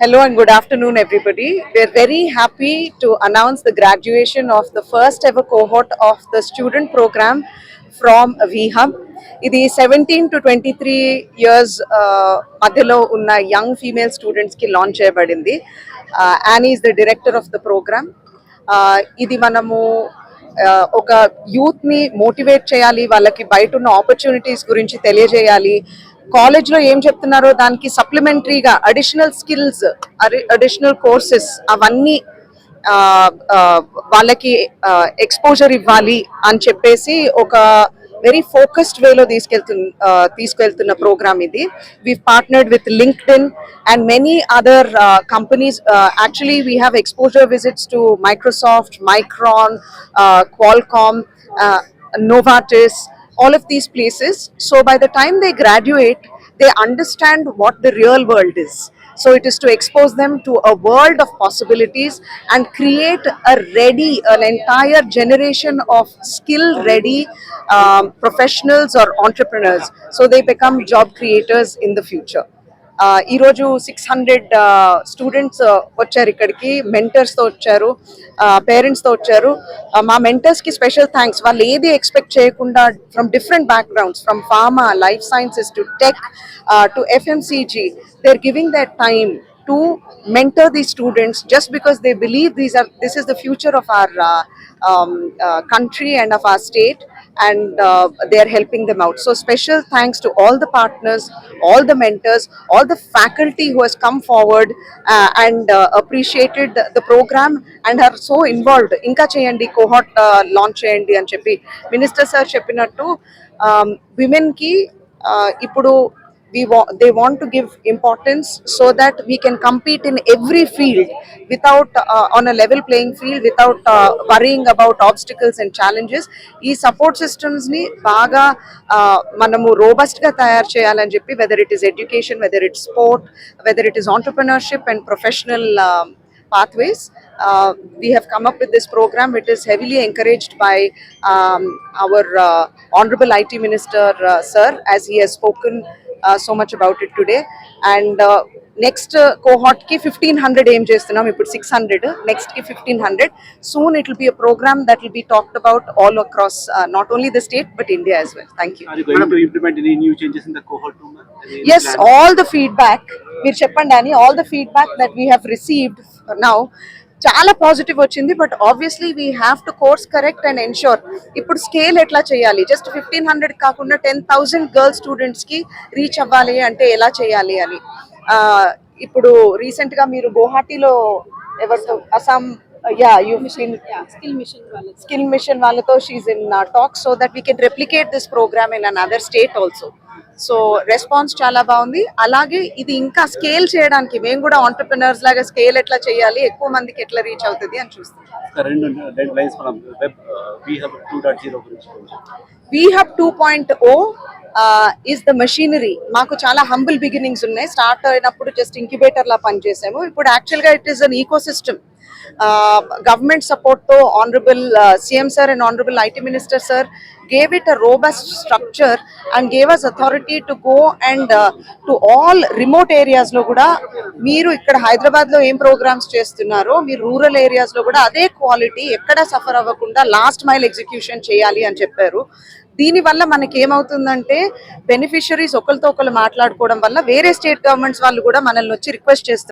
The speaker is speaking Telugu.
Hello and good afternoon everybody we are very happy to announce the graduation of the first ever cohort of the student program from వీహమ్ ఇది seventeen to twenty three years మధ్యలో ఉన్న యంగ్ ఫీమేల్ స్టూడెంట్స్కి లాంచ్ చేయబడింది. Annie is the director of the program ఇది మనము ఒక యూత్ని మోటివేట్ చేయాలి వాళ్ళకి బయట ఉన్న ఆపర్చునిటీస్ గురించి తెలియజేయాలి కాలేజ్లో ఏం చెప్తున్నారో దానికి సప్లిమెంటరీగా అడిషనల్ స్కిల్స్ అడిషనల్ కోర్సెస్ అవన్నీ వాళ్ళకి ఎక్స్పోజర్ ఇవ్వాలి అని చెప్పేసి ఒక వెరీ ఫోకస్డ్ వేలో తీసుకెళ్తు తీసుకెళ్తున్న ప్రోగ్రామ్ ఇది. We partnered with LinkedIn and many other companies actually we have exposure visits to Microsoft Micron Qualcomm Novartis all of these places. So by the time they graduate, they understand what the real world is. So it is to expose them to a world of possibilities and create a ready, an entire generation of skill ready um, professionals or entrepreneurs. So they become job creators in the future. ఈరోజు సిక్స్ హండ్రెడ్ స్టూడెంట్స్ వచ్చారు ఇక్కడికి మెంటర్స్తో వచ్చారు పేరెంట్స్తో వచ్చారు. మా మెంటర్స్కి స్పెషల్ థ్యాంక్స్ వాళ్ళు ఏది ఎక్స్పెక్ట్ చేయకుండా from different backgrounds from pharma life sciences to tech to FMCG they are giving that time to mentor these students just because they believe these are this is the future of our uh, um, uh, country and of our state. and uh, they are helping them out so special thanks to all the partners all the mentors all the faculty who has come forward uh, and uh, appreciated the, the program and are so involved ఇంకా చేయండి కోహాట్ లాంచ్ చేయండి అని చెప్పి మినిస్టర్ సార్ చెప్పినట్టు విమెన్ కి uh, ఇప్పుడు we want they want to give importance so that we can compete in every field without uh, on a level playing field without uh, worrying about obstacles and challenges ఈ సపోర్ట్ సిస్టమ్స్ ని బాగా uh, మనము రోబస్ట్ గా తయారు చేయాలని చెప్పి whether it is education whether it sport whether it is entrepreneurship and professional pathways. Uh, we have come up with this program. It is heavily encouraged by um, our uh, Honorable IT Minister, uh, Sir, as he has spoken uh, so much about it today. And uh, next uh, cohort ki 1500 aim చేస్తున్నాం ఇప్పుడు 600 next ki 1500 soon it will be a program that will be talked about all across uh, not only the state but India as well thank you Are you going to implement any new changes in the cohort two? ma'am? Any yes plan? all the feedback మీరు చెప్పండి అని all the feedback that we have received now చాలా పాజిటివ్ వచ్చింది but obviously we have to course correct and ensure ఇప్పుడు స్కేల్ ఎట్లా చేయాలి? జస్ట్ ఫిఫ్టీన్ హండ్రెడ్ కాకుండా టెన్ థౌసండ్ గర్ల్స్ స్టూడెంట్స్కి రీచ్ అవ్వాలి అంటే ఎలా చేయాలి అని. ఇప్పుడు రీసెంట్గా మీరు గువాహటిలో ఎవరితో Assam yeah you mission skill mission skill mission వాళ్ళతో she in talk so that we can replicate this program in an other state also so response చాలా బాగుంది. అలాగే ఇది ఇంకా స్కేల్ చేయడానికి మేము కూడా ఆంటర్ప్రినర్స్ లాగా స్కేల్ ఎట్లా చేయాలి ఎక్కువ మందికి ఎట్లా రీచ్ అవుతుంది అని చూస్తాం. Hub two point o is the machinery మాకు చాలా హంబుల్ బిగినింగ్స్ ఉన్నాయి. స్టార్ట్ అయినప్పుడు జస్ట్ ఇంక్యుబేటర్ లా పనిచేసాము. ఇప్పుడు యాక్చువల్గా it is an ecosystem government సపోర్ట్తో honourable CM sir and honourable IT minister sir gave it a robust structure and gave us authority to go and to all remote ఏరియాస్లో కూడా మీరు ఇక్కడ హైదరాబాద్లో ఏం ప్రోగ్రామ్స్ చేస్తున్నారో మీరు రూరల్ ఏరియాస్లో కూడా అదే క్వాలిటీ ఎక్కడ సఫర్ అవ్వకుండా లాస్ట్ మైల్ ఎగ్జిక్యూషన్ చేయాలి అని చెప్పారు. దీనివల్ల మనకి ఏమవుతుందంటే బెనిఫిషరీస్ ఒకరితో ఒకరు మాట్లాడుకోవడం వల్ల వేరే స్టేట్ గవర్నమెంట్స్ వాళ్ళు కూడా మనల్ని వచ్చి రిక్వెస్ట్ చేస్తారు